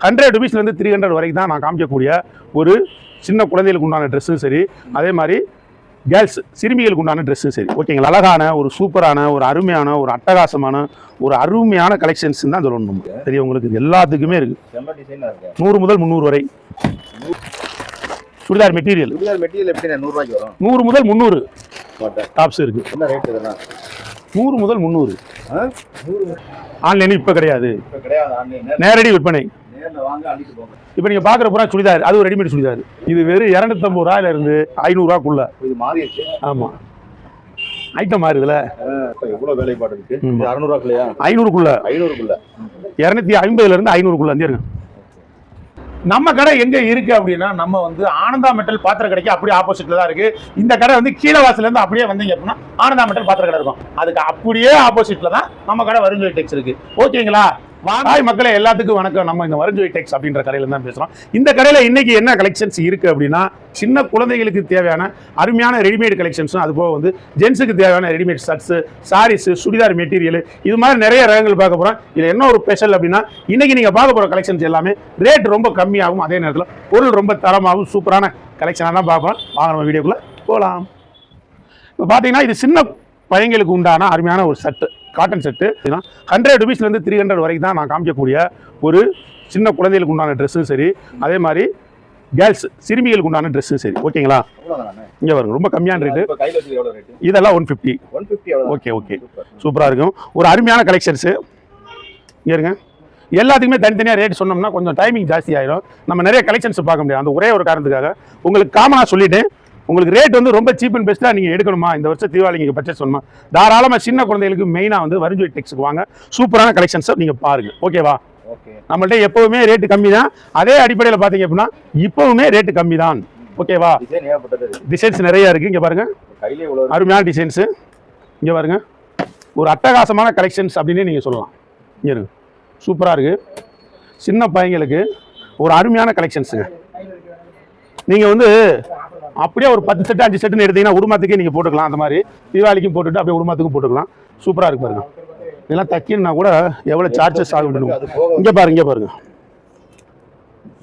Hundred ருபீஸ்லேருந்து three hundred வரைக்கும் தான் நான் காமிக்கக்கூடிய ஒரு சின்ன குழந்தைகளுக்கு உண்டான ட்ரெஸ்ஸும் சரி அதே மாதிரி கேர்ள்ஸ் சிறுமிகளுக்கு உண்டான ட்ரெஸ்ஸும் சரி. ஓகேங்களா அழகான ஒரு சூப்பரான ஒரு அருமையான ஒரு அட்டகாசமான ஒரு அருமையான கலெக்ஷன்ஸ் தான் சொல்லணும் சரி உங்களுக்கு எல்லாத்துக்குமே இருக்குது நூறு முதல் முந்நூறு வரை. சுடிதார் மெட்டீரியல் நூறு முதல் முந்நூறு. டாப்ஸ் இருக்கு. நூறு முதல் முந்நூறு. ஆன்லைன் இப்போ கிடையாது. நேரடி விற்பனை. இப்போ நீங்கள் பார்க்குற பூரா சுடிதார் அது ஒரு ரெடிமேட் சுடிதார். இது வெறும் இரநூத்தம்பது ரூபாயில இருந்து ஐநூறுரூவாக்குள்ள. இது மாறிடுச்சு ஆமாம் ஐட்டம் மாறுதுல. எவ்வளோ வேலைப்பாடு இருக்கு அறநூறுவாக்குலையா ஐநூறுக்குள்ள. ஐநூறுக்குள்ள. இரநூத்தி ஐம்பதுல இருந்து ஐநூறுக்குள்ள வந்து இருங்க. நம்ம கடை எங்க இருக்கு அப்படின்னா நம்ம வந்து ஆனந்தா மெட்டல் பாத்திர கடைக்கு அப்படியே ஆப்போசிட்ல தான் இருக்கு. இந்த கடை வந்து கீழவாசில இருந்து அப்படியே வந்தீங்க அப்படின்னா ஆனந்தா மெட்டல் பாத்திர கடை இருக்கும். அதுக்கு அப்படியே ஆப்போசிட்ல தான் நம்ம கடை வருஞ்சொலி டெக்ஸ் இருக்கு. ஓகேங்களா ஹாய் மக்களே எல்லாத்துக்கும் வணக்கம். நம்ம இந்த வருஞ்சொலி டெக்ஸ் அப்படின்ற கடையில தான் பேசுறோம். இந்த கடையில இன்னைக்கு என்ன கலெக்ஷன்ஸ் இருக்கு அப்படின்னா சின்ன குழந்தைகளுக்கு தேவையான அருமையான ரெடிமேட் கலெக்ஷன்ஸும் அது போக வந்து ஜென்ஸுக்கு தேவையான readymade shirts sarees churidar material இது மாதிரி நிறைய ரகங்கள் பார்க்க போறோம். இதுல என்ன ஒரு ஸ்பெஷல் அப்படின்னா இன்னைக்கு நீங்க பார்க்க போற கலெக்ஷன்ஸ் எல்லாமே ரேட் ரொம்ப கம்மியாகும் அதே நேரத்தில் பொருள் ரொம்ப தரமாகவும் சூப்பரான கலெக்ஷனாக தான் பார்க்கலாம் வாங்க நம்ம வீடியோக்குள்ள போகலாம் இப்போ பார்த்தீங்கன்னா இது சின்ன பையங்களுக்கு உண்டான அருமையான ஒரு சட்டு காட்டன் செட்டு ஹண்ட்ரட் ருபீஸ்லேருந்து த்ரீ ஹண்ட்ரட் வரைக்கும் தான் நான் காமிக்கக்கூடிய ஒரு சின்ன குழந்தைகளுக்கு உண்டான ட்ரெஸ்ஸும் சரி. அதே மாதிரி கேர்ள்ஸ் சிறுமிகளுக்கு உண்டான ட்ரெஸ்ஸும் சரி. ஓகேங்களா? இங்கே வருங்க ரொம்ப கம்மியான ரேட்டு இதெல்லாம் one fifty one fifty okay okay. சூப்பராக இருக்கும். ஒரு அருமையான கலெக்ஷன்ஸு இங்கே இருங்க. எல்லாத்துக்குமே தனித்தனியாக ரேட் சொன்னோம்னா கொஞ்சம் டைமிங் ஜாஸ்தி ஆயிடும் நம்ம நிறைய கலெக்ஷன்ஸ் பார்க்க முடியாது அந்த ஒரே ஒரு காரணத்துக்காக உங்களுக்கு காமனாக சொல்லிட்டேன் உங்களுக்கு ரேட் வந்து ரொம்ப சீப் அண்ட் பெஸ்ட்டாக நீங்கள் எடுக்கணுமா? இந்த வருஷம் தீபாவளி நீங்கள் பர்ச்சேஸ் பண்ணணுமா? தாராளமாக சின்ன குழந்தைகளுக்கு மெயினாக வந்து வரிஞ்சொலி டெக்ஸுக்கு வாங்க. சூப்பரான கலெக்ஷன்ஸை நீங்கள் பாருங்க. ஓகேவா ஓகே நம்மள்ட்ட எப்பவுமே ரேட்டு கம்மி தான் அதே அடிப்படையில் பார்த்தீங்க அப்படின்னா இப்போவுமே ரேட்டு கம்மி தான் ஓகேவா டிசைன்ஸ் நிறைய இருக்குது இங்கே பாருங்கள் அருமையான டிசைன்ஸு இங்கே பாருங்க. ஒரு அட்டகாசமான கலெக்ஷன்ஸ் அப்படின்னு நீங்கள் சொல்லலாம். இங்கே இருக்கு. சூப்பராக இருக்குது சின்ன பையங்களுக்கு ஒரு அருமையான கலெக்ஷன்ஸுங்க நீங்கள் வந்து அப்படியே ஒரு பத்து செட்டு அஞ்சு செட்டுன்னு எடுத்தீங்கன்னா உருமாத்துக்கே நீங்கள் போட்டுக்கலாம். அந்த மாதிரி தீபாவளிக்கும் போட்டுட்டு அப்படியே உருமாத்துக்கும் போட்டுக்கலாம். சூப்பராக இருக்கு பாருங்க. இதெல்லாம் தைக்கணும்னா கூட எவ்வளோ சார்ஜஸ் ஆகும் இங்கே பாருங்க இங்கே பாருங்க.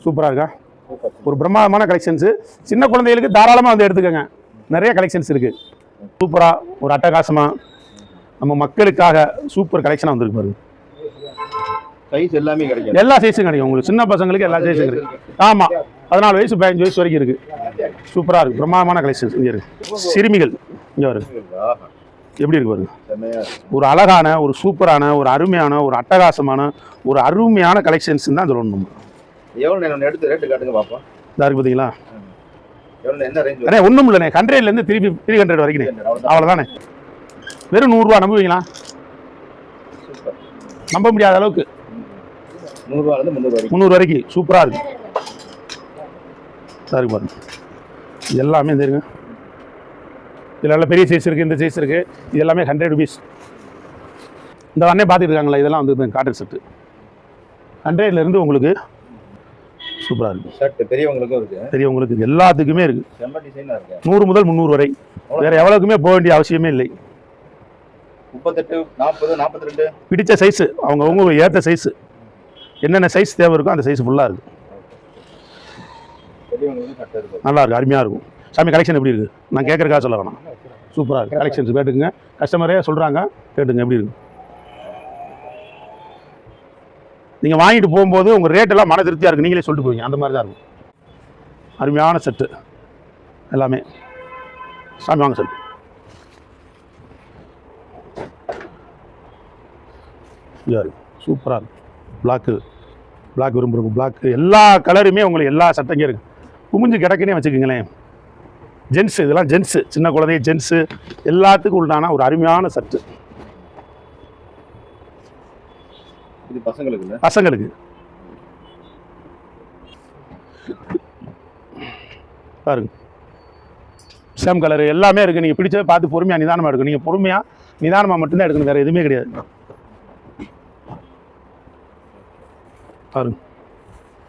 சூப்பராக இருக்கா? ஒரு பிரம்மாண்டமான கலெக்ஷன்ஸு சின்ன குழந்தைகளுக்கு தாராளமாக வந்து எடுத்துக்கோங்க. நிறைய கலெக்ஷன்ஸ் இருக்குது சூப்பராக ஒரு அட்டகாசமாக நம்ம மக்களுக்காக சூப்பர் கலெக்ஷனாக வந்திருக்கு பாருங்க. சைஸ் எல்லாமே கிடைக்கும். எல்லா சைஸும் கிடைக்கும். உங்களுக்கு சின்ன பசங்களுக்கு எல்லா சைஸும் கிடைக்கும். ஆமாம் பதினாலு வயசு பதினஞ்சு வயசு வரைக்கும் இருக்குது சூப்பராக இருக்குது பிரம்மாண்டமான கலெக்ஷன்ஸ் இங்கே இருக்குது சிறுமிகள். இங்கே வருது எப்படி இருக்கு பாருங்க இருக்கு. ஒரு அழகான ஒரு சூப்பரான ஒரு அருமையான ஒரு அட்டகாசமான ஒரு அருமையான கலெக்ஷன்ஸ் தான் சொல்லணும் எவ்வளோ எடுத்து ரேட்டு காட்டுங்க பார்ப்போம் இதா இருக்கு பார்த்தீங்களா அண்ணே ஒன்றும் இல்லைண்ணே. ஹண்ட்ரட்லேருந்து த்ரீ த்ரீ ஹண்ட்ரட் வரைக்கும் அவ்வளோதானே வெறும் நூறுரூவா நம்புவீங்களா? நம்ப முடியாத அளவுக்கு. நூறுரூவாலேருந்து முந்நூறு வரைக்கும். சூப்பராக இருக்கு. இருக்கு பாருங்க. எல்லாமே இருங்க இதில் பெரிய சைஸ் இருக்குது இந்த சைஸ் இருக்குது இது எல்லாமே ஹண்ட்ரட் ருபீஸ் இந்த அண்ணே பார்த்துட்டு இருக்காங்களா இதெல்லாம் வந்து காட்டன் செட்டு ஹண்ட்ரட்லேருந்து உங்களுக்கு சூப்பராக இருக்குது ஷர்ட் பெரியவங்களுக்கும் இருக்கு. பெரியவங்களுக்கு எல்லாத்துக்குமே இருக்குது நூறு முதல் முந்நூறு வரை. வேறு எவ்வளோக்குமே போக வேண்டிய அவசியமே இல்லை. முப்பத்தெட்டு நாற்பது நாற்பத்தி ரெண்டு. பிடிச்ச சைஸு அவங்க அவங்க ஏற்ற சைஸு என்னென்ன சைஸ் தேவை இருக்கோ அந்த சைஸ் ஃபுல்லாக இருக்குது நல்லா இருக்கு அருமையாக இருக்கும். சாமி கலெக்ஷன் எப்படி இருக்குது நான் கேட்குறக்காக சொல்ல வேணாம். சூப்பராக இருக்குது கலெக்ஷன்ஸ் கேட்டுங்க கஸ்டமரே சொல்கிறாங்க கேட்டுங்க எப்படி இருக்கு. நீங்கள் வாங்கிட்டு போகும்போது உங்கள் ரேட் எல்லாம் மன திருப்தியாக இருக்குது நீங்களே சொல்லிட்டு போவீங்க. அந்த மாதிரி தான் இருக்கும். அருமையான செட்டு எல்லாமே. சாமி வாங்க செட்டு சூப்பராக இருக்கும் பிளாக்கு பிளாக் விரும்புகிறவங்க பிளாக்கு எல்லா கலருமே உங்களுக்கு எல்லா சட்டைங்க இருக்குது குமிஞ்சு கிடக்குன்னே வச்சுக்கோங்களேன். ஜென்ஸு இதெல்லாம் ஜென்ஸு. சின்ன குழந்தை ஜென்ஸு. எல்லாத்துக்கும் உண்டான ஒரு அருமையான சட்டு பசங்களுக்கு பசங்களுக்கு. பாருங்க. சேம் கலர் எல்லாமே இருக்குது நீங்கள் பிடிச்சதை பார்த்து பொறுமையாக நிதானமாக எடுக்கணும். நீங்கள் பொறுமையாக நிதானமாக மட்டும்தான் எடுக்கணும். வேறு எதுவுமே கிடையாது. பாருங்க.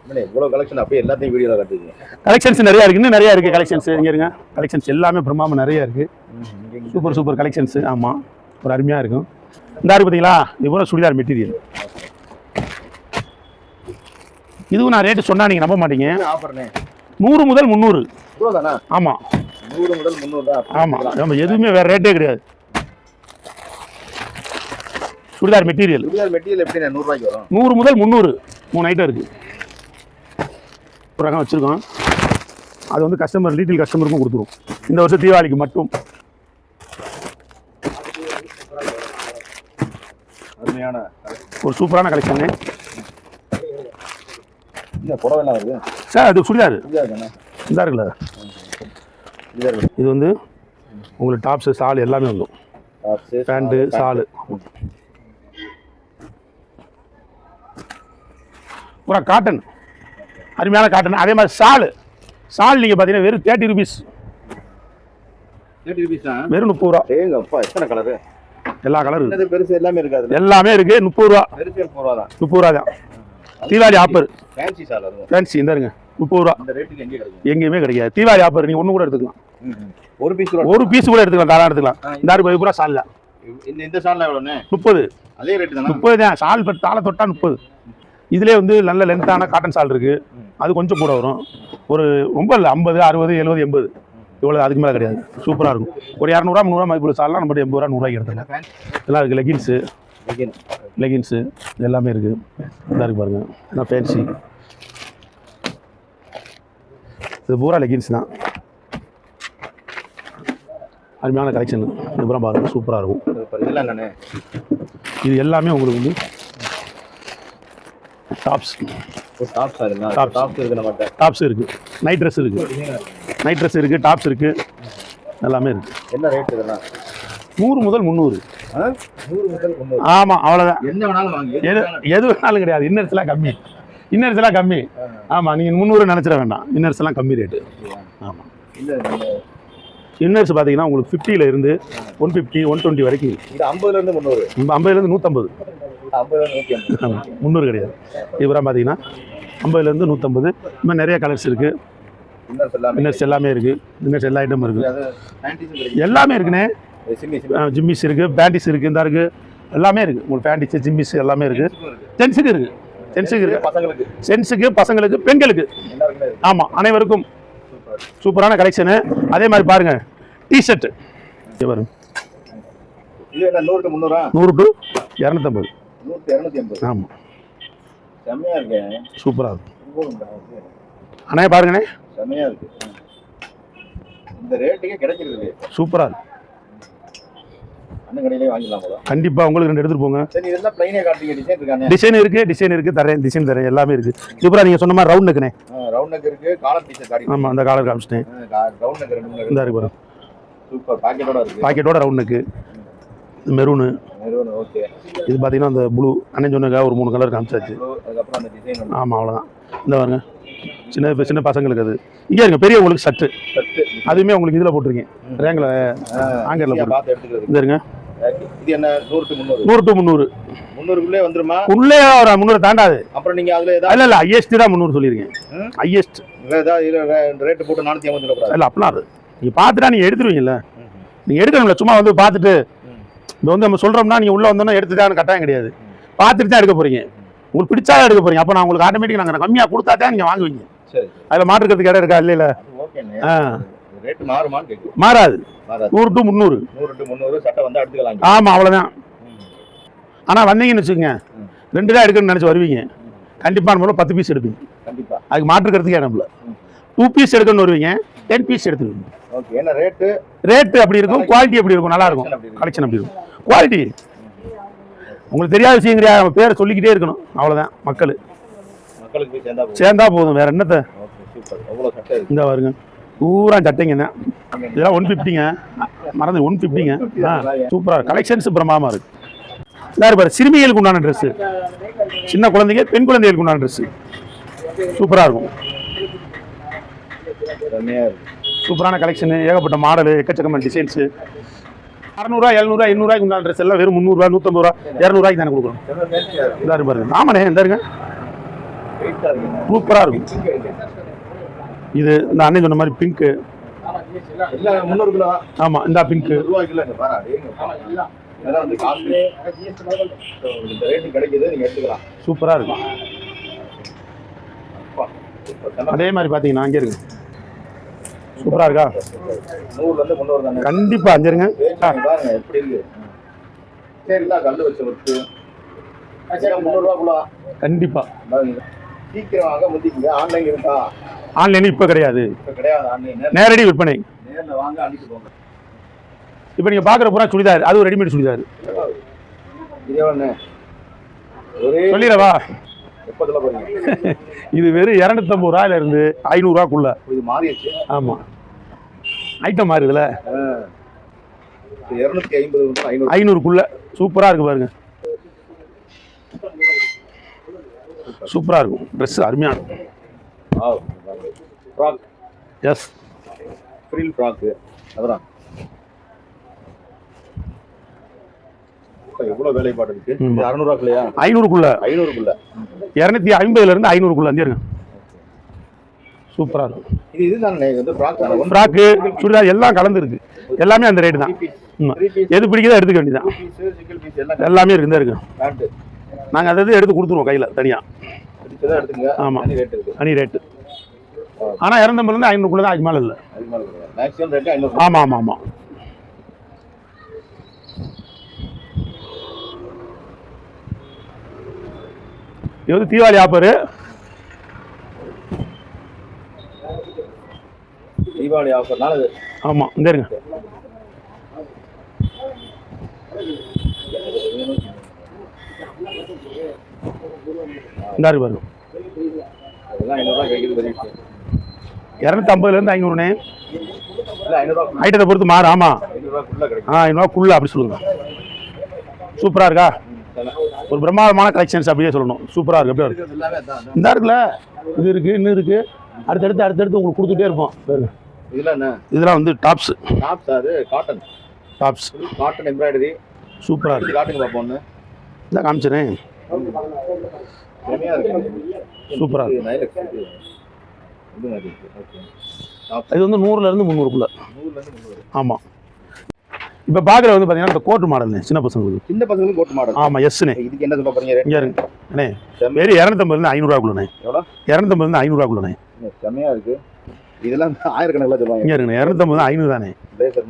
இவ்வளோ கலெக்ஷன் அப்படியே எல்லாத்தையும் வீடியோவில் காட்டுவீங்க கலெக்ஷன்ஸ் நிறையா இருக்குது இன்னும் நிறையா இருக்குது கலெக்ஷன்ஸ் இங்கே இருங்க. கலெக்ஷன்ஸ் எல்லாமே பிரம்மாண்டம் நிறையா இருக்குது சூப்பர் சூப்பர் கலெக்ஷன்ஸு ஆமாம் ஒரு அருமையாக இருக்கும். இந்த இருக்கு பார்த்தீங்களா? இது போல சுடிதார் மெட்டீரியல் இதுவும் நான் ரேட்டு சொன்னா நீங்கள் நம்ப மாட்டீங்க. ஆஃபர்ண்ணே நூறு முதல் முந்நூறு. ஆமாம் நூறு முதல் முந்நூறு ஆமாம் நம்ம எதுவுமே வேறு ரேட்டே கிடையாது. சுடிதார் மெட்டீரியல் சுடிதார் மெட்டீரியல் எப்படி நூறுரூவாய்க்கு வரும். நூறு முதல் முந்நூறு. மூணு ஐட்டம் இருக்குது ஒரு ரகம் வச்சுருக்கோம் அது வந்து கஸ்டமர் ரீட்டைல் கஸ்டமருக்கும் கொடுத்துரும். இந்த வருஷம் தீபாவளிக்கு மட்டும். அருமையான ஒரு சூப்பரான கலெக்ஷனு சார் அது சுடிதார். இந்த இருக்குல்ல இது வந்து உங்களுக்கு டாப்ஸு சால் எல்லாமே வந்துடும் பேண்ட்டு சாலு பூரா காட்டன் அருமையான காட்டன் அதே மாதிரி சாலு. சால் நீங்கள் பார்த்தீங்கன்னா வெறும் தேர்ட்டி ருபீஸ் வெறும் முப்பது ரூபா. ஏங்க அப்பா எத்தனை கலரு எல்லா கலரும் பெருசு எல்லாமே இருக்காது. எல்லாமே இருக்குது முப்பது ரூபா. முப்பது ரூபா தான் முப்பது ரூபா தான். தீபாவளி ஆஃபர் ஃபேன்சி சால் அதுவும். ஃபேன்சி இந்த இருங்க முப்பது ரூபா. இந்த ரேட்டுக்கு எங்கே கிடைக்கும். எங்கேயுமே கிடைக்காது. தீபாவளி ஆஃபர் நீங்கள் ஒன்று கூட எடுத்துக்கலாம். ஒரு பீஸ் கூட ஒரு பீஸ் கூட எடுத்துக்கலாம். தாராளம் எடுத்துக்கலாம். இந்த அறுபது ரூபா சால் தான் இந்த இந்த சால்னா எவ்வளோண்ணே முப்பது. அதே ரேட்டு தானே? முப்பது தான். சால் தாளை தொட்டா முப்பது. இதுலேயே வந்து நல்ல லென்த்தான காட்டன் சால் இருக்குது அது கொஞ்சம் கூட வரும். ஒரு ரொம்ப இல்லை ஐம்பது அறுபது எழுபது எண்பது. இவ்வளோ அதுக்கு மேலே கிடையாது. சூப்பராக இருக்கும். ஒரு இரநூறுவா முந்நூறுவா மதிப்புள்ள சால்லாம் நம்ம எண்பது ரூபா நூறுரூவாய்க்கு எடுத்துக்கலாம் எல்லாம் இருக்குது லெகின்ஸு லெகின்ஸு எல்லாமே இருக்குது இதாக இருக்கு பாருங்க. எல்லாம் ஃபேன்சி இது பூரா லெகின்ஸ் தான். அருமையான கலெக்ஷன் இது பூரா பாருங்க. சூப்பராக இருக்கும். இதெல்லாம் இது எல்லாமே உங்களுக்கு வந்து டாப்ஸ் ஒரு டாப் சார் இல்லை Tops. டாப்ஸ் இருக்கு டாப்ஸ் இருக்குது நைட் ட்ரெஸ் இருக்குது நைட் ட்ரெஸ் இருக்குது டாப்ஸ் இருக்குது எல்லாமே இருக்குது என்ன ரேட் இதெல்லாம்? நூறு முதல் முந்நூறு. ஆமாம் அவ்வளோதான் எது எது வேணாலும். கிடையாது. இன்னர்ஸ்லாம் கம்மி. இன்னர்ஸ்லாம் கம்மி. ஆமாம் நீங்கள் முந்நூறு நினச்சிட வேண்டாம். இன்னர்ஸ்லாம் கம்மி ரேட்டு ஆமாம் இன்னர்ஸ் பார்த்தீங்கன்னா உங்களுக்கு ஃபிஃப்டியில் இருந்து ஒன் ஃபிஃப்டி ஒன் டுவெண்ட்டி வரைக்கும் இது ஐம்பதுல இருந்து முந்நூறு. ஐம்பதுலேருந்து நூற்றம்பது முந்நூறு கிடையாது. இதுவரை பார்த்தீங்கன்னா ஐம்பதுலேருந்து நூற்றம்பது இந்த மாதிரி நிறைய கலர்ஸ் இருக்குது இன்னர்ஸ் எல்லாமே. இருக்குது இன்னர்ஸ் எல்லா ஐட்டமும் இருக்குது எல்லாமே இருக்குண்ணே. இது ஜிம்மிஸ் இருக்குது பேண்டிஸ் இருக்குது இந்த இருக்குது எல்லாமே இருக்குது உங்களுக்கு பேண்டிஸ் ஜிம்மிஸ் எல்லாமே இருக்குது ஜென்ஸுக்கு இருக்குது ஜென்ஸுக்கு இது இருக்குது பசங்களுக்கு. ஜென்ஸுக்கு பசங்களுக்கு பெண்களுக்கு. ஆமாம் அனைவருக்கும். சூப்பர் சூப்பரான கலெக்ஷனு அதே மாதிரி பாருங்கள் டிஷர்ட்டு இது முந்நூறா? நூறு டு இரநூத்தம்பது. நூற்றி இரநூத்தி ஐம்பது ஆமாம் இருக்கேன் சூப்பராக இருக்கும் அண்ணே பாருங்கண்ணே. இருக்கு. இந்த ரேட்டுக்கே சூப்பராக கண்டிப்பாப்பாக உங்களுக்கு ரெண்டு எடுத்துகிட்டு போங்க. டிசைன் இருக்கானே டிசைன் இருக்குது தரேன் டிசைன் தரேன் எல்லாமே இருக்குது சூப்பராக நீங்கள் சொன்ன மாதிரி ரவுண்ட் நெக்குண்ணே ரவுண்ட் நெக் இருக்கு காலர் அந்த காலர் காமிச்சிட்டேன். ரவுண்ட் நெக் ரெண்டு மூணு இந்த இருக்கு பாருங்க சூப்பர் பாக்கெட்டோட இருக்கு. பாக்கெட்டோட ரவுண்ட் மெரூனு ஓகே இது பார்த்தீங்கன்னா அந்த ப்ளூ அண்ணன் சொன்னக்கா ஒரு மூணு கலர் காமிச்சாச்சு. அதுக்கப்புறம் அந்த டிசைன் ஆமாம் அவ்வளோதான் இந்த பாருங்க. சின்ன சின்ன பசங்களுக்கு அது. இங்கே இருங்க பெரியவங்களுக்கு சட்டு சட்டு அதுவுமே உங்களுக்கு இதில் போட்டிருக்கேன். ரேங்கில் ஆங்கரில் போட்டு இந்த இருங்க இது என்ன நூறு டு முந்நூறு? நூறு டு முந்நூறு. முந்நூறுக்குள்ளே வந்துருமா? உள்ளே ஒரு முந்நூறு தாண்டாது. அப்புறம் நீங்க அதுல ஏதாவது இல்லை இல்லை ஹையஸ்ட் தான் முந்நூறு சொல்லியிருக்கேன். ஹையஸ்ட் ஏதாவது ரேட்டு போட்டு ஐம்பது சொல்லக்கூடாது. இல்லை அப்படிலாம் அது. நீங்கள் பார்த்துட்டா நீங்கள் எடுத்துருவீங்கல்ல. நீங்கள் எடுக்கணும்ல சும்மா வந்து பார்த்துட்டு இப்போ வந்து நம்ம சொல்கிறோம்னா நீங்கள் உள்ளே வந்தோன்னா எடுத்துட்டான்னு கட்டாயம் கிடையாது. பார்த்துட்டு தான் எடுக்க போகிறீங்க உங்களுக்கு பிடிச்சா எடுக்க போகிறீங்க அப்போ நான் உங்களுக்கு ஆட்டோமேட்டிக் நாங்கள் கம்மியாக கொடுத்தா தான் நீங்கள் வாங்குவீங்க. அதில் மாற்றுக்கிறதுக்கு இடம் இருக்கா? இல்லை ஓகேண்ணே ஆ. மாறாது. நூறு டு முந்நூறு. ஆமாம் அவ்வளோதான். ஆனால் வந்தீங்கன்னு வச்சுக்கோங்க. ரெண்டு தான் எடுக்கணும்னு நினச்சி வருவீங்க. கண்டிப்பாக நம்ம பத்து பீஸ் எடுப்பீங்க. அதுக்கு மாற்றுக்கிறதுக்கே ம். டூ பீஸ் எடுக்கணும்னு வருவீங்க. டென் பீஸ் என்ன ரேட்டு ரேட்டு அப்படி இருக்கும் குவாலிட்டி எப்படி இருக்கும் நல்லா இருக்கும். அப்படி இருக்கு. கலெக்ஷன் அப்படி இருக்கும். குவாலிட்டி உங்களுக்கு தெரியாத விஷயம் கிடையாது நம்ம பேரை சொல்லிக்கிட்டே இருக்கணும். அவ்வளோதான் மக்கள். சேர்ந்தா போதும். வேற என்னத்த? இந்த பாருங்க. பூரா சட்டைங்க தான் இதெல்லாம் ஒன் ஃபிஃப்டிங்க மறந்து ஒன் ஃபிஃப்டிங்க ஆ சூப்பராக கலெக்ஷன்ஸ் பிரமாமா இருக்கு. இதாக பாரு சிறுமிகளுக்கு உண்டான ட்ரெஸ்ஸு சின்ன குழந்தைங்க பெண் குழந்தைகளுக்கு உண்டான ட்ரெஸ்ஸு சூப்பராக இருக்கும். சூப்பரான கலெக்ஷனு ஏகப்பட்ட மாடலு எக்கச்சக்கமான டிசைன்ஸு அறநூறுவா எழுநூறுவா எண்ணூறுவாய்க்கு உண்டான ட்ரெஸ் எல்லாம் வெறும் முந்நூறுவா நூற்றம்பது ரூபா இரநூறுவாய்க்கு தானே கொடுக்குறோம் செம்ம ஃபேன்சியா பாருங்க. ஆமாண்ணே இந்த இருங்க. சூப்பராக இருக்கும். இது இந்த அண்ணன் சொன்ன மாதிரி பிங்க்கு ஆமா ஆமாம் இந்த பிங்க்கு சூப்பரா சூப்பராக இருக்கும். அதே மாதிரி பார்த்தீங்கன்னா அங்கே இருக்கு. சூப்பராக இருக்கா? நூறுல இருந்து முந்நூறு தானே கண்டிப்பாக பேசுவாங்க பாருங்க எப்படி இருக்கு சரிங்களா கல்லு வச்ச ஒட்டு முந்நூறுவாக்குள்ள கண்டிப்பாக சீக்கிரம் வாங்க ஆன்லைன் இருக்கா? ஆன்லைன் இப்போ கிடையாது. இப்ப கிடையாது ஆன்லைன். நேரடி விற்பனை. நேர்ல வாங்க அன்னைக்கு போங்க. இப்போ நீங்கள் பார்க்குற பூரா சுடிதார் அது ஒரு ரெடிமேட் சுடிதார். இதே ஒண்ணு. ஒரே சொல்லிடவா? இது வெறும் இரநூத்தம்பது ரூபாயில இருந்து ஐநூறுரூவாக்குள்ள. இது மாறிடுச்சு ஆமாம் ஐட்டம் மாறுதுல. இருநூத்தி ஐம்பது ஐநூறுக்குள்ள. சூப்பராக இருக்கு பாருங்க. சூப்பராக இருக்கும். ட்ரெஸ் அருமையான. ஃப்ராக் எஸ் ஃப்ரீல் ஃப்ராக்கு அதான். இப்ப எவ்வளவு வேலைப்பாடு இருக்கு? ஐநூறுக்குள்ள. ஐநூறுக்குள்ள. இரநூத்தி ஐம்பதுலேருந்து ஐநூறுக்குள்ள வந்து இருங்க சூப்பராக இருக்கும். இது ஃப்ராக்கு சுடிதார் எல்லாம் கலந்து இருக்கு. எல்லாமே அந்த ரேட்டு தான். எது பிடிக்குதோ எடுத்துக்க வேண்டியதான் எல்லாம். எல்லாமே இருக்கு. நாங்கள் அதை எடுத்து கொடுத்துருவோம் கையில் தனியாக பிடிச்சதா எடுத்துங்க ஆமா. தனி ரேட் இருக்கு. தனி ரேட்டு ஆனால் இரநூத்தம்பதுலேருந்து ஐநூறுக்குள்ள தான் இல்லை. அதிகமாக ஐநூறு. ஆமாம் ஆமாம் ஆமாம் இது வந்து தீபாவளி ஆஃபரு தீபாவளி ஆஃபர்னால இது. ஆமாம் இந்த இருங்க. இந்த இருக்கு பாருங்க. இரநூத்தம்பதுலேருந்து ஐநூறுண்ணே. ஐட்டத்தை பொறுத்து மாறும் ஆமாம் ஆ ஐநூறுவாக்குள்ள அப்படி சொல்லுங்க. சூப்பராக இருக்கா? ஒரு பிரம்மாண்டமான கலெக்ஷன்ஸ் அப்படியே சொல்லணும். சூப்பராக இருக்கு அப்படியே இருக்கு? இருக்கிறது எல்லாமே அதான் இந்த இருக்குல்ல? இது இருக்கு இன்னும் இருக்கு. அடுத்தடுத்து அடுத்தடுத்து உங்களுக்கு கொடுத்துட்டே இருப்போம். இதெல்லாம் என்ன? இதெல்லாம் வந்து டாப்ஸ் டாப்ஸ் அது? காட்டன் டாப்ஸ் காட்டன் எம்ப்ராய்டரி சூப்பராக இருக்கு. காட்டுங்க பார்ப்போம் ஒன்று செமையாக இருக்கு. சூப்பராக இருக்கு. இது வந்து நூறுலேருந்து முந்நூறுக்குள்ள. ஆமாம் இப்போ பார்க்குற வந்து பார்த்தீங்கன்னா இந்த கோட்டு மாடல்னு சின்ன பசங்களுக்கு. சின்ன பசங்களுக்கு கோட் மாடல் ஆமாம் எஸ்னே இதுக்கு என்ன சொல்ல போறீங்க ரேட் இங்கே இருங்க. அண்ணே வெறும் இரநூத்தம்பதுலேருந்து ஐநூறுவாக்குள்ளண்ணே எவ்வளோ? இரநூத்தம்பதுலேருந்து ஐநூறுவாக்குள்ளண்ணே செம்மையா இருக்கு. இதெல்லாம் ஆயிரக்கணக்கில் சொல்லுவாங்க. இங்கே இருங்க இரநூத்தம்பது ஐநூறு தானே.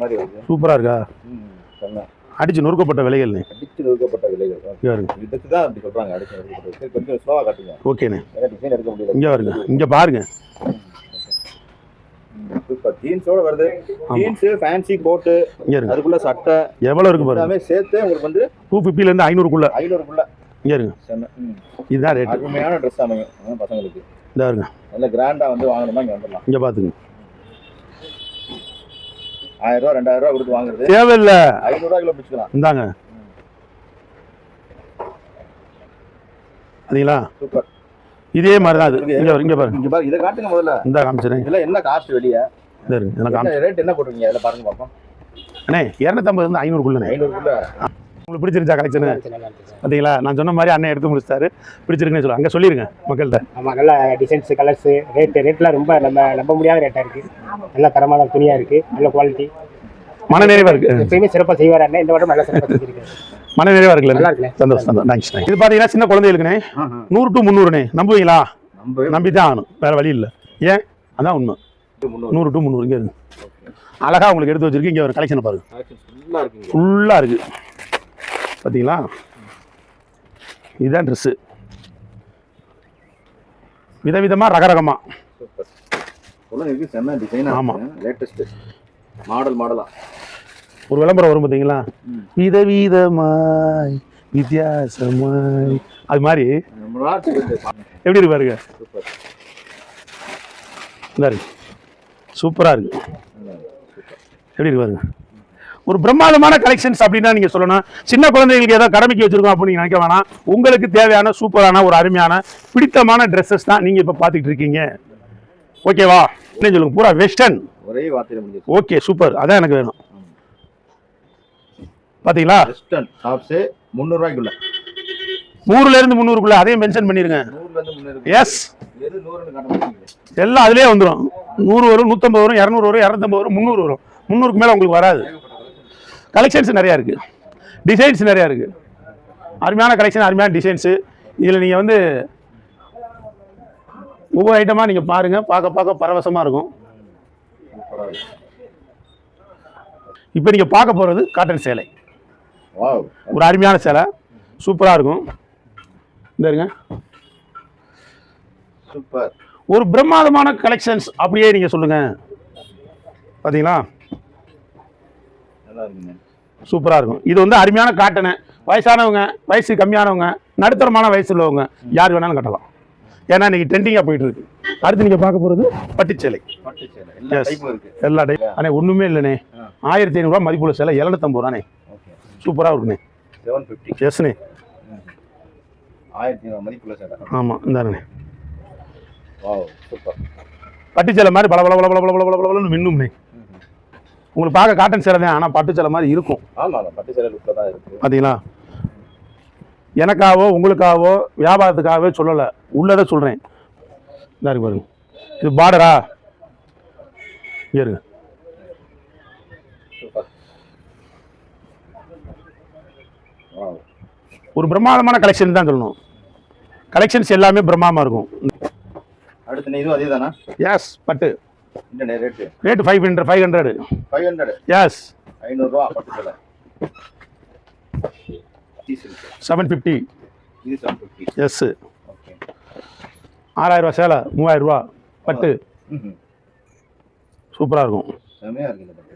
மாதிரி சூப்பராக இருக்கா? ம் செம்ம அடிச்சு நொறுக்கப்பட்ட விலைகள்ண்ணே. அடிச்சு நொறுக்கப்பட்ட விலைகள். இதுக்கு தான் அப்படி சொல்றாங்க அடிச்சு நொறுக்கப்பட்ட சரி கொஞ்சம் ஸ்லோவா காட்டுங்க. ஓகேண்ணே. டிசைன் எடுக்க முடியல. இங்கே வருங்க. இங்கே பாருங்க. ஜீன்ஸோட வருது. ஜீன்ஸ் ஃபேன்சி கோட்டு அதுக்குள்ள சட்டை எவ்வளோ இருக்கு பாருங்க. சேர்த்து உங்களுக்கு வந்து டூ ஃபிஃப்டிலேருந்து ஐநூறுக்குள்ள. ஐநூறுக்குள்ள. இங்கே இருங்க. இதுதான் ரேட்டு அருமையான ட்ரெஸ் அமையும். பசங்களுக்கு. இந்த இருங்க. நல்ல கிராண்டா வந்து வாங்கணுமா இங்க வந்துடலாம். இங்கே பார்த்துங்க ஆயிரம் ரூபா ரெண்டாயிரம் ரூபா கொடுத்து வாங்குறது. தேவையில்லை. ஐநூறு ரூபா கிலோ பிடிச்சிக்கலாம் இந்தாங்க. சரிங்களா சூப்பர் இதே மாதிரி தான் அது. இங்கே இங்கே பாருங்க இங்க பாருங்க இதை காட்டுங்க முதல்ல. இந்த காமிச்சிடுறேன் இதெல்லாம் என்ன காஸ்ட் வெளியே? இந்த காமி என்ன ரேட் என்ன போட்டுருக்கீங்க? அதில் பாருங்க பார்ப்போம் அண்ணே இரநூத்தம்பதுலேருந்து ஐநூறுக்குள்ளண்ணே ஐநூறுக்குள்ள உங்களுக்கு பிடிச்சிருச்சா கலெக்ஷனு பார்த்தீங்களா நான் சொன்ன மாதிரி அண்ணன் எடுத்து முடிச்சிட்டாரு. பிடிச்சிருக்குன்னு சொல்லுங்க அங்கே சொல்லிடுங்க மக்கள்கிட்ட. ஆமாம் நல்ல டிசைன்ஸ் கலர்ஸு ரேட்டு ரேட்லாம் ரொம்ப நம்ம நம்ப முடியாத ரேட்டாக இருக்குது நல்ல தரமான துணியாக இருக்குது நல்ல குவாலிட்டி மனநிறைவாக இருக்கு. எப்பயுமே சிறப்பாக செய்வார் அண்ணன் இந்த வாட்டம் நல்லா சிறப்பாக செஞ்சிருக்காரு. மனநிறைவாக இருக்குல்ல நல்லா இருக்குண்ணே சந்தோஷம் சந்தோஷம். தேங்க்ஸ் இது பார்த்தீங்கன்னா சின்ன குழந்தைகளுக்குண்ணே நூறு டு முந்நூறுண்ணே நம்புவீங்களா? நம்பி தான் ஆகணும். வேறு வழி இல்லை. ஏன்? அதான் உண்மை. நூறு டு முந்நூறு. இங்கே இருக்கு அழகாக உங்களுக்கு எடுத்து வச்சிருக்கு. இங்கே ஒரு கலெக்ஷனை பாருங்க. ஃபுல்லாக இருக்கு. பார்த்தீங்களா இதுதான் ட்ரெஸ்ஸு விதவிதமாக ரகரகமாக சூப்பர் குழந்தைங்களுக்கு செம்ம டிசைனாக ஆமா. லேட்டஸ்ட் மாடல் மாடலா ஒரு விளம்பரம் வரும் பார்த்தீங்களா ம். விதவிதமாய் வித்தியாசமாய். அது மாதிரி. எப்படி இருக்கு பாருங்க? சூப்பர் இந்த இருக்கு. சூப்பராக இருக்கு. எப்படி இருக்கு பாருங்க? ஒரு பிரம்மாண்டமான கலெக்ஷன்ஸ் அப்படின்னா நீங்கள் சொல்லணும். சின்ன குழந்தைகளுக்கு ஏதோ கடமைக்கு வச்சிருக்கோம் அப்படின்னு நினைக்க வேணாம். உங்களுக்கு தேவையான சூப்பரான ஒரு அருமையான பிடித்தமான ட்ரெஸ்ஸஸ் தான் நீங்கள் இப்போ பார்த்துக்கிட்டு இருக்கீங்க. ஓகேவா? என்ன சொல்லுங்க? பூரா வெஸ்டர்ன் ஒரே வார்த்தையில ஓகே சூப்பர் அதான் எனக்கு வேணும். பார்த்தீங்களா வெஸ்டர்ன் டாப்ஸு முந்நூறுரூவாய்க்குள்ள நூறுல இருந்து முந்நூறுக்குள்ள அதையும் மென்ஷன் பண்ணிருங்க. முந்நூறு எஸ் எல்லாம் அதுலேயே வந்துடும் நூறு வரும் நூற்றம்பது வரும் இரநூறு வரும் இரநூத்தம்பது வரும் முந்நூறு வரும். முந்நூறுக்கு மேலே உங்களுக்கு வராது. கலெக்ஷன்ஸ் நிறையா இருக்குது டிசைன்ஸ் நிறையா இருக்குது அருமையான கலெக்ஷன் அருமையான டிசைன்ஸு இதில் நீங்கள் வந்து ஒவ்வொரு ஐட்டமாக நீங்கள் பாருங்கள் பார்க்க பார்க்க பரவசமாக இருக்கும். இப்போ நீங்கள் பார்க்க போகிறது காட்டன் சேலை. ஒரு அருமையான சேலை. சூப்பராக இருக்கும். இந்த இருங்க சூப்பர் ஒரு பிரம்மாண்டமான கலெக்ஷன்ஸ் அப்படியே நீங்கள் சொல்லுங்கள் பார்த்தீங்களா சூப்பராக இருக்கும். இது வந்து அருமையான காட்டனு. வயசானவங்க வயசு கம்மியானவங்க நடுத்தரமான வயசு உள்ளவங்க யார் வேணாலும் கட்டலாம். ஏன்னா இன்னைக்கு ட்ரெண்டிங்காக போயிட்டு இருக்கு. அடுத்து நீங்கள் பார்க்க போகிறது பட்டுச்சேலை. பட்டு சேலை எல்லா டைப் அண்ணே ஒன்றுமே இல்லைண்ணே. ஆயிரத்தி ஐநூறுரூவா மதிப்புள்ள சேலை எழுநூத்தம்பது ரூபாண்ணே. சூப்பராக இருக்குண்ணே. செவன் ஃபிஃப்டி எஸ்ண்ணே ஆயிரத்தி ஐநூறு மதிப்புள்ள சேலை ஆமாம் இந்தாண்ணே வாவ் சூப்பர். பட்டுச்சேலை மாதிரி பல பல பல பல பல பல பல பலன்னு மின்னும்ண்ணே. உங்களுக்கு பார்க்க காட்டன் சேலை தான் ஆனால் பட்டுச்சேலை மாதிரி இருக்கும். லுக்கில் தான் பார்த்தீங்களா எனக்காவோ உங்களுக்காவோ வியாபாரத்துக்காகவே சொல்லலை. உள்ளதை சொல்கிறேன் இந்த இருக்கு பாருங்க. இது பார்டரா இருங்க சூப்பர் வாவ் ஒரு பிரம்மாண்டமான கலெக்ஷன் தான் சொல்லணும். கலெக்ஷன்ஸ் எல்லாமே பிரம்மாண்டமாக இருக்கும். அடுத்து நீ இதுவும் அதே தானா எஸ் பட்டு rate rate five hundred five hundred five hundred yes ஐநூறுரூவா பட்டு செவன் ஃபிஃப்டி இது செவன் ஃபிஃப்டி எஸ் ஓகே ஆறாயிரரூவா சேலை மூவாயிரரூவா பட்டு. சூப்பராக இருக்கும். செமையாக இருக்கு இந்த பட்டு.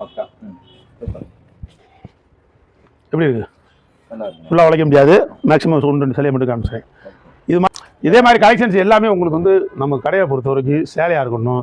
பக்கா. எப்படி இருக்கு? நல்லா இருக்கு. ஃபுல்லாக உழைக்க முடியாது. மேக்ஸிமம் ஒன்று ரெண்டு சிலையை மட்டும் காமிச்சிட்டேன் இது மா இதே மாதிரி கலெக்ஷன்ஸ் எல்லாமே உங்களுக்கு வந்து நம்ம கடையை பொறுத்த வரைக்கும் சேலையாக இருக்கட்டும்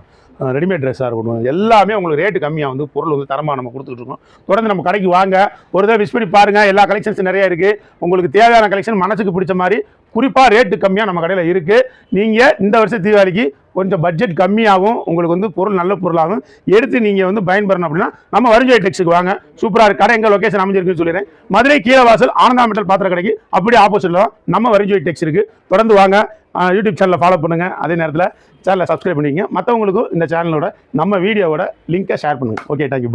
ரெடிமேட் ட்ரெஸ்ஸாக இருக்கட்டும் எல்லாமே உங்களுக்கு ரேட்டு கம்மியாக வந்து பொருள் வந்து தரமாக நம்ம கொடுத்துட்டு இருக்கோம். தொடர்ந்து நம்ம கடைக்கு வாங்க. ஒரு தடவை விஸ் பண்ணி பாருங்கள் எல்லா கலெக்ஷன்ஸ் நிறைய இருக்குது உங்களுக்கு தேவையான கலெக்ஷன் மனசுக்கு பிடிச்ச மாதிரி குறிப்பாக ரேட்டு கம்மியாக நம்ம கடையில் இருக்குது நீங்கள் இந்த வருஷம் தீபாவளிக்கு கொஞ்சம் பட்ஜெட் கம்மியாகும் உங்களுக்கு வந்து பொருள் நல்ல பொருளாகும் எடுத்து நீங்கள் வந்து பயன்பெறணும் அப்படின்னா நம்ம வருஞ்சோய் டெக்ஸுக்கு வாங்க. சூப்பராக இருக்குது கடை எங்கே லொக்கேஷன் அமைஞ்சிருக்குன்னு சொல்லிடுறேன். மதுரை கீழவாசல் ஆனந்தா மெட்டல் பாத்திர கடைக்கு அப்படியே ஆப்போசிட்டில் தான் நம்ம வருஞ்சோய் டெக்ஸ் இருக்குது தொடர்ந்து வாங்க. யூடியூப் சேனலை ஃபாலோ பண்ணுங்கள் அதே நேரத்தில் சேனலை சப்ஸ்கிரைப் பண்ணிக்கங்க. மற்றவங்களுக்கும் இந்த சேனலோட நம்ம வீடியோவோட லிங்க்கை ஷேர் பண்ணுங்கள் ஓகே தேங்க்யூ பாய்